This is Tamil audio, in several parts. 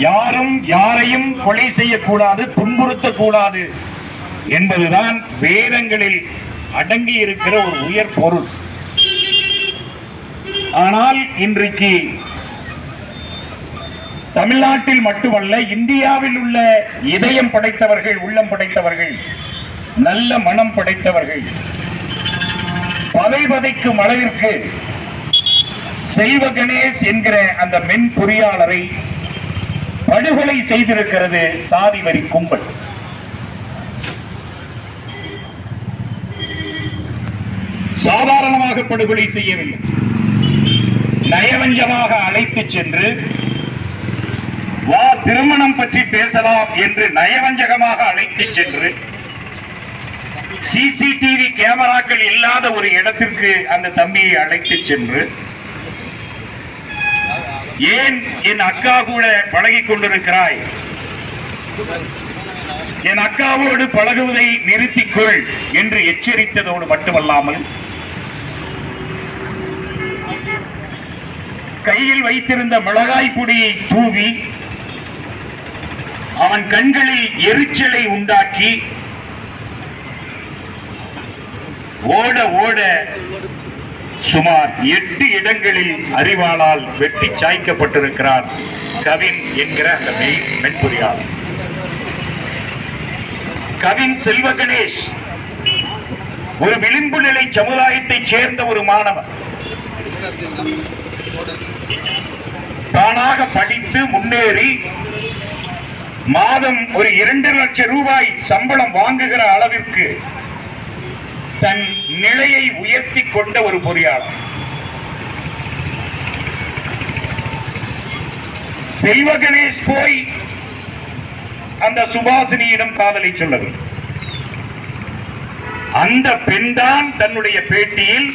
யாரும் யாரையும் கொலை செய்யக்கூடாது துன்புறுத்தக்கூடாது என்பதுதான் வேதங்களில் அடங்கி இருக்கிற ஒரு உயர் பொருள். ஆனால் இன்றைக்கு தமிழ்நாட்டில் மட்டுமல்ல இந்தியாவில் உள்ள இதயம் படைத்தவர்கள் உள்ளம் படைத்தவர்கள் நல்ல மனம் படைத்தவர்கள் பதை பதைக்கும் அளவிற்கு செல்வ கணேஷ் என்கிற அந்த மென் பொறியாளரை படுகொலை செய்திருக்கிறது சாதி வரி கும்பல். சாதாரணமாக படுகொலை செய்யவில்லை. நயவஞ்சமாக அழைத்து சென்று வா திருமணம் பற்றி பேசலாம் என்று நயவஞ்சகமாக அழைத்து சென்று சிசிடிவி கேமராக்கள் இல்லாத ஒரு இடத்திற்கு அந்த தம்பியை அழைத்து சென்று ஏன் என் அக்கா கூட பழகி கொண்டிருக்கிறாய்? என் அக்காவோடு பழகுவதை நிறுத்திக்கொள் என்று எச்சரித்ததோடு மட்டுமல்லாமல் கையில் வைத்திருந்த மிளகாய் பொடியை தூவி அவன் கண்களில் எரிச்சலை உண்டாக்கி ஓட ஓட சுமார் எட்டு இடங்களில் அறிவாளால் வெட்டி சாய்க்கப்பட்டிருக்கிறார் கவின் என்கிற அந்த மெய் மென்பொறியாளர் கவின் செல்வ கணேஷ் ஒரு விளிம்பு நிலை சமுதாயத்தைச் சேர்ந்த ஒரு மாணவன். தானாக படித்து முன்னேறி மாதம் ஒரு இரண்டு லட்சம் ரூபாய் சம்பளம் வாங்குகிற அளவிற்கு தன் நிலையை உயர்த்தி கொண்ட ஒரு பொறியாளர். செல்வ கணேஷ் போய் அந்த சுபாசினியிடம் காதலை சொல்லது அந்த பெண்தான் தன்னுடைய பேட்டியில்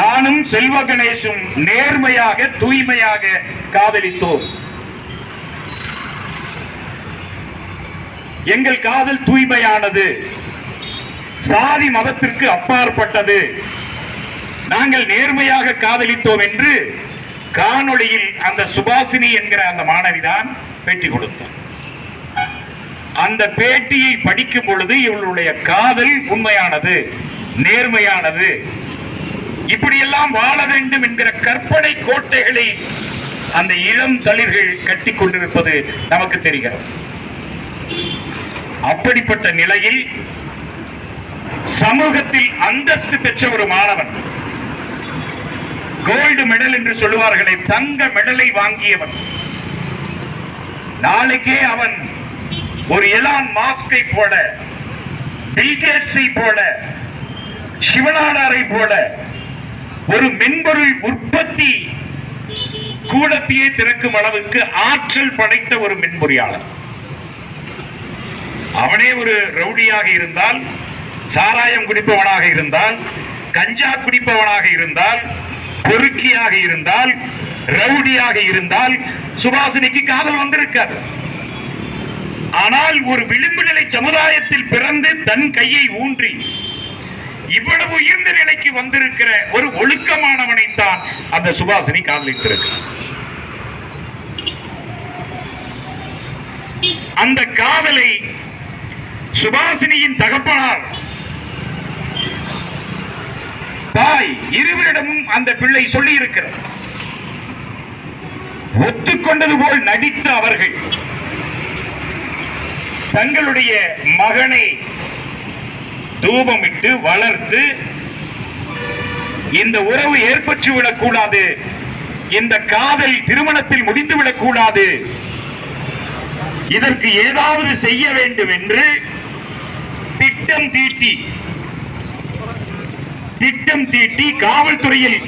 நானும் செல்வ கணேசும் நேர்மையாக தூய்மையாக காதலித்தோம். எங்கள் காதல் தூய்மையானது. சாதி மதத்திற்கு அப்பாற்பட்டது. நாங்கள் நேர்மையாக காதலித்தோம் என்று காணொளியில் அந்த சுபாசினி என்கிற அந்த மாணவிதான் பேட்டி கொடுத்தார் அந்த பேட்டியை படிக்கும் பொழுது இவளுடைய காதல் உண்மையானது நேர்மையானது. இப்படியெல்லாம் வாழ வேண்டும் என்கிற கற்பனை கோட்டைகளை அந்த இளம் தளிர்கள் கட்டி கொண்டிருப்பது நமக்கு தெரிகிறது. அப்படிப்பட்ட நிலையில் சமூகத்தில் அந்தஸ்து பெற்ற ஒரு மாணவன் கோல்டு மெடல் என்று சொல்லுவார்களே தங்க மெடலை வாங்கியவன். நாளைக்கே அவன் ஒரு எலான் மாஸ்கை போல பில்கேட்ஸை போல சிவனாடாரை போல ஒரு மென்பொருள் உற்பத்தி கூடத்தையே திறக்கும் அளவுக்கு ஆற்றல் படைத்த ஒரு மென்பொறியாளர் அவனே ஒரு ரவுடியாக இருந்தால் சாராயம் குடிப்பவனாக இருந்தால் கஞ்சா குடிப்பவனாக இருந்தால் பொறுக்கியாக இருந்தால் ரவுடியாக இருந்தால் சுபாசினிக்கு காதல் வந்திருக்காது. ஆனால் ஒரு விளிம்பு நிலை சமுதாயத்தில் பிறந்து தன் கையை ஊன்றி இவ்வளவு உயர்ந்த நிலைக்கு வந்திருக்கிற ஒரு ஒழுக்கமானவனைத்தான் அந்த சுபாசினி காதலித்திருக்கிறார் அந்த காதலை சுபாசினியின் தகப்பனார். தாய் இருவரிடமும் அந்த பிள்ளை சொல்லி இருக்கிறார் ஒத்துக்கொண்டது போல் நடித்த அவர்கள். தங்களுடைய மகனை தூபமிட்டு வளர்த்து இந்த உறவு ஏற்பட்டுவிடக் கூடாது இந்த காதல் திருமணத்தில் முடிந்துவிடக் கூடாது இதற்கு ஏதாவது செய்ய வேண்டும் என்று திட்டம் தீட்டி. திட்டம் தீட்டி காவல்துறையில்.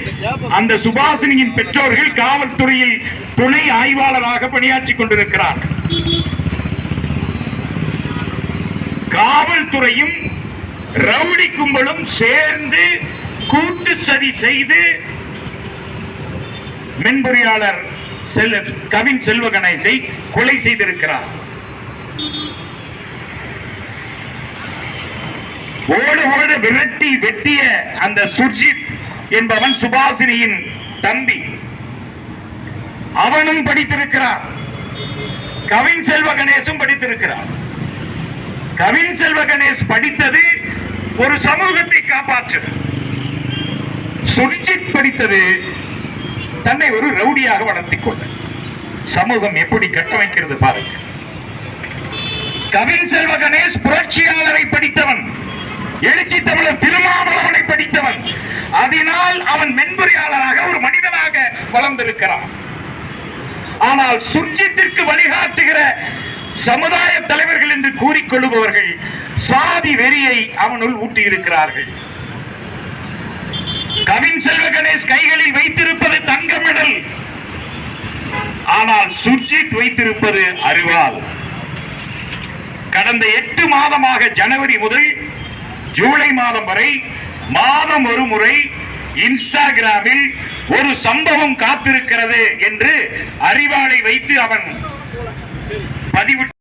அந்த சுபாசினியின் பெற்றோர்கள் காவல்துறையில் துணை ஆய்வாளராக பணியாற்றிக் கொண்டிருக்கிறார். காவல்துறையும் ரவுடி கும்பலும் சேர்ந்து கூட்டு சதி செய்து மென்பொறியாளர் செல்வ கவின் செல்வ கணேசை கொலை செய்திருக்கிறார். ஓடு ஓடு விரட்டி வெட்டிய அந்த சுர்ஜித் என்பவன் சுபாசினியின் தம்பி. அவனும் படித்திருக்கிறான். கவின் செல்வ கணேசும் படித்திருக்கிறான். கவின் செல்வ கணேஷ் படித்தது ஒரு சமூகத்தை காப்பாற்று சுர்ஜித் படித்தது தன்னை ஒரு ரவுடியாக வளர்த்திக் கொள்ள சமூகம் எப்படி கட்டமைக்கிறது பாருங்க. கவின் செல்வ கணேஷ் புரட்சியாளரை படித்தவன். எழுச்சி தமிழர் திருமாவளவனை படித்தவன். அதனால் அவன் மென்பொறியாளராக ஒரு மனிதனாக வளர்ந்திருக்கிறான். ஆனால் சுர்ஜித்திற்கு வழிகாட்டுகிற சமுதாய தலைவர்கள் என்று கூறிக்கொள்ளுபவர்கள் சாதி வெறியை அவனுள் ஊட்டியிருக்கிறார்கள். கவின் செல்வ கணேஷ் கைகளில் வைத்திருப்பது தங்க மெடல் ஆனால் சுர்ஜித் வைத்திருப்பது அறிவால் கடந்த எட்டு மாதமாக ஜனவரி முதல் ஜூலை மாதம் வரை மாதம் ஒரு முறை இன்ஸ்டாகிராமில் ஒரு சம்பவம் காத்திருக்கிறது என்று அறிவாளை வைத்து அவன் பதிவு